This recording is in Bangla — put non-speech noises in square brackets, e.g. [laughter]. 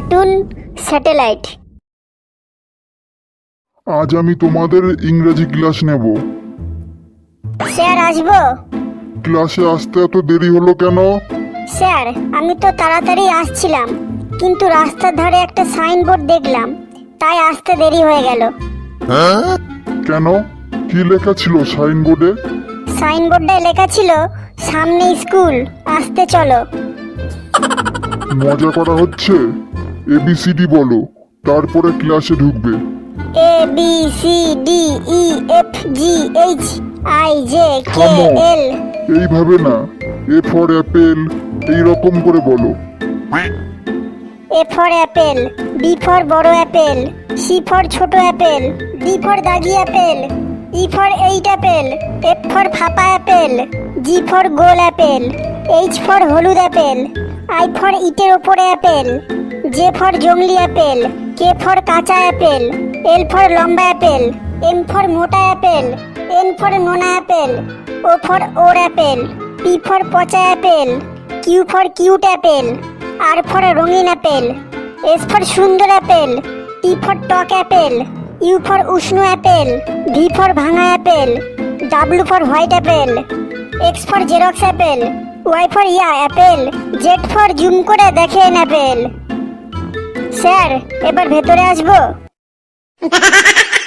Cartoon satellite. আজ আমি তোমাদের ইংরেজি ক্লাস নেব। স্যার আসব? ক্লাসে আসতে এত দেরি হলো কেন? স্যার আমি তো তাড়াতাড়ি আসছিলাম কিন্তু রাস্তার ধারে একটা সাইনবোর্ড দেখলাম তাই আসতে দেরি হয়ে গেল। কেন? কি লেখা ছিল সাইনবোর্ডে? সাইনবোর্ডে লেখা ছিল সামনে স্কুল আসতে চলো। মজা করা হচ্ছে? এবিসিডি বলো। তারপরে ক্লাসে ঢুকবে। A B C D E F G H I J K থামো। এল এইভাবে না। এ ফর অ্যাপেল এই রকম করে বলো। A for apple B for বড় অ্যাপেল সি ফর ছোট apple D for Dagi apple E for eight apple F for ফাপা apple G for গোল অ্যাপেল এইচ ফর হলুদ অ্যাপেল আই ফর ইটের ওপরে অ্যাপেল জে ফর জংলি অ্যাপেল, কে ফর কাঁচা অ্যাপেল, এল ফর লম্বা অ্যাপেল, এম ফর মোটা অ্যাপেল, এন ফর নোনা অ্যাপেল, ও ফর ওর অ্যাপেল, পি ফর পচা apple, Q for cute apple, R for রঙিন অ্যাপেল, এস ফর সুন্দর অ্যাপেল, টি ফর টক অ্যাপেল, ইউ ফর উষ্ণ অ্যাপেল, ভি ফর ভাঙা apple, W for white apple, X for xerox apple, Y for yeah apple, Z for zoom করে দেখেন অ্যাপেল। স্যার এবার ভেতরে আসব। [laughs]